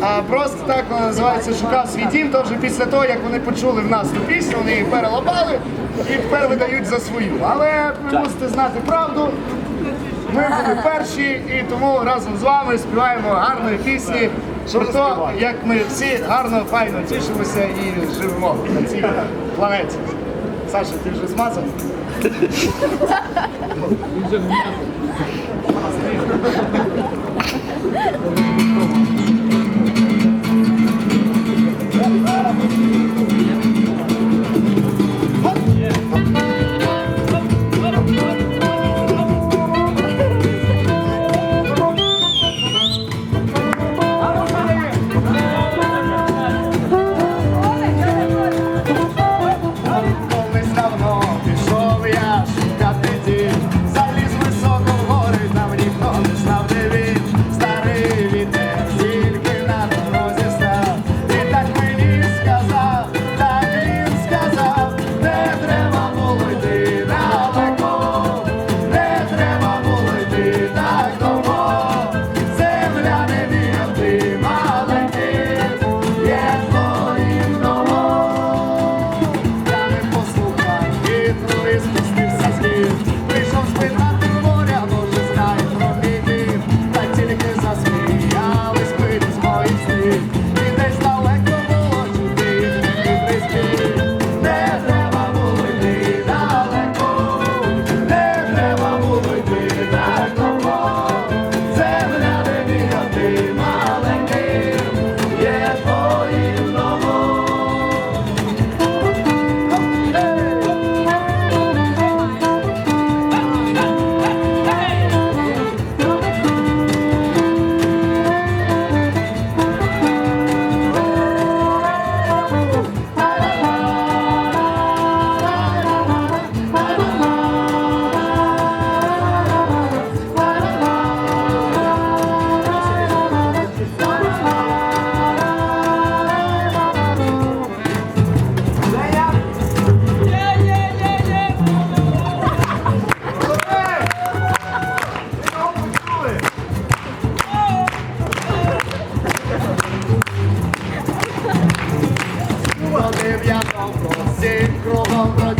А просто так вона називається Шукав свій дім. То вже після того, як вони почули в нас ту пісню, вони її перелопали і тепер видають за свою. Але ви мусите знати правду. Ми були перші і тому разом з вами співаємо гарної пісні про те, як ми всі гарно, файно тішимося і живемо на цій планеті. Саша, ти вже змазав? Cheers. I'll